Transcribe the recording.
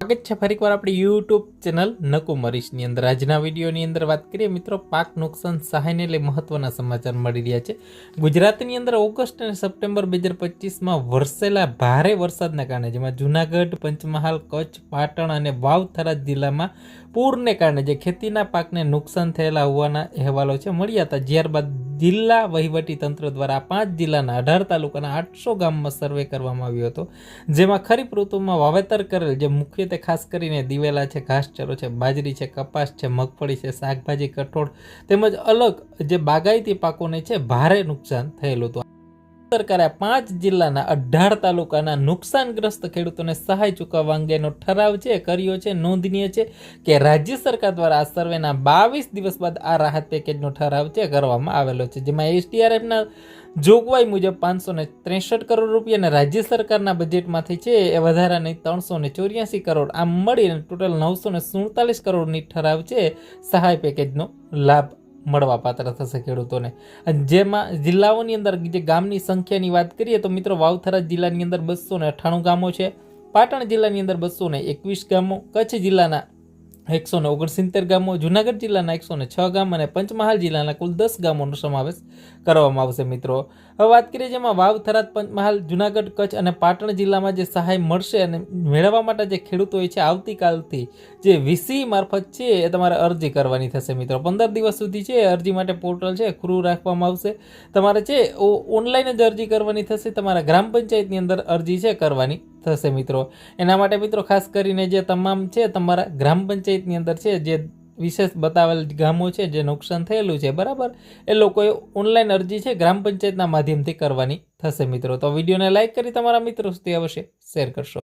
સ્વાગત છે ફરીકવાર આપણી યુટ્યુબ ચેનલ નકુમરીશની અંદર. આજના વિડીયોની અંદર વાત કરીએ, મિત્રો, પાક નુકસાન સહાયને લઈ મહત્વના સમાચાર મળી રહ્યા છે. ગુજરાતની અંદર ઓગસ્ટ અને સપ્ટેમ્બર બે હજાર પચીસમાં વરસેલા ભારે વરસાદના કારણે, જેમાં જુનાગઢ, પંચમહાલ, કચ્છ, પાટણ અને વાવ થરાદ જિલ્લામાં પૂરને કારણે જે ખેતીના પાકને નુકસાન થયેલા હોવાના અહેવાલો છે, મળ્યા હતા. ત્યારબાદ જિલ્લા વહીવટી તંત્ર દ્વારા પાંચ જિલ્લાના અઢાર તાલુકાના આઠસો ગામમાં સર્વે કરવામાં આવ્યો હતો, જેમાં ખરીફ ઋતુમાં વાવેતર કરેલ જે મુખ્યત્વે ખાસ કરીને દિવેલા છે, ઘાસચારો છે, બાજરી છે, કપાસ છે, મગફળી છે, શાકભાજી, કઠોળ તેમજ અલગ જે બાગાયતી પાકોને છે, ભારે નુકસાન થયેલું હતું. સરકારે પાંચ જિલ્લાના અઢાર તાલુકાના નુકસાનગ્રસ્ત ખેડૂતોને સહાય ચૂકવવા અંગેનો ઠરાવ છે, કર્યો છે, નોંધનીય છે કે રાજ્ય સરકાર દ્વારા આ સર્વેના બાવીસ દિવસ બાદ આ રાહત પેકેજનો ઠરાવ છે, કરવામાં આવેલો છે. જેમાં એસડીઆરએફના જોગવાઈ મુજબ પાંચસો ને ત્રેસઠ કરોડ રૂપિયા અને રાજ્ય સરકારના બજેટમાંથી છે એ વધારાની ત્રણસો ને ચોર્યાસી કરોડ. આમ મળીને ટોટલ નવસો ને સુડતાલીસ કરોડની ઠરાવ છે. સહાય પેકેજનો લાભ મળવા પાત્ર થશે ખેડૂતોને. જેમાં જિલ્લાઓની અંદર જે ગામની સંખ્યાની વાત કરીએ તો મિત્રો વાવથરા જિલ્લાની અંદર બસો અઠ્ઠાણું ગામો છે. પાટણ જિલ્લાની અંદર બસો એકવીસ ગામો, કચ્છ જિલ્લાના એકસો ને ઓગણસિત્તેર ગામો, જુનાગઢ જિલ્લાના એકસો ને છ ગામ અને પંચમહાલ જિલ્લાના કુલ દસ ગામોનો સમાવેશ કરવામાં આવશે મિત્રો. હવે વાત કરીએ જેમાં વાવ, થરાદ, પંચમહાલ, જુનાગઢ, કચ્છ અને પાટણ જિલ્લામાં જે સહાય મળશે અને મેળવવા માટે જે ખેડૂતો હોય છે, આવતીકાલથી જે વીસી મારફત છે એ તમારે અરજી કરવાની થશે મિત્રો. પંદર દિવસ સુધી છે, અરજી માટે પોર્ટલ છે, ખુલ્લું રાખવામાં આવશે. તમારે છે ઓનલાઈન જ અરજી કરવાની થશે, તમારા ગ્રામ પંચાયતની અંદર અરજી છે કરવાની. થશે મિત્રો. એના માટે મિત્રો ખાસ કરીને જે તમામ છે, તમારા ગ્રામ પંચાયતની અંદર છે, જે વિશેષ બતાવેલ ગામો છે, જે નુકસાન થયેલું છે, બરાબર? એ લોકોએ ઓનલાઈન અરજી છે, ગ્રામ પંચાયતના માધ્યમથી કરવાની થશે મિત્રો. તો વિડીયોને લાઇક કરી તમારા મિત્રો સુધી અવશ્ય શેર કરશો.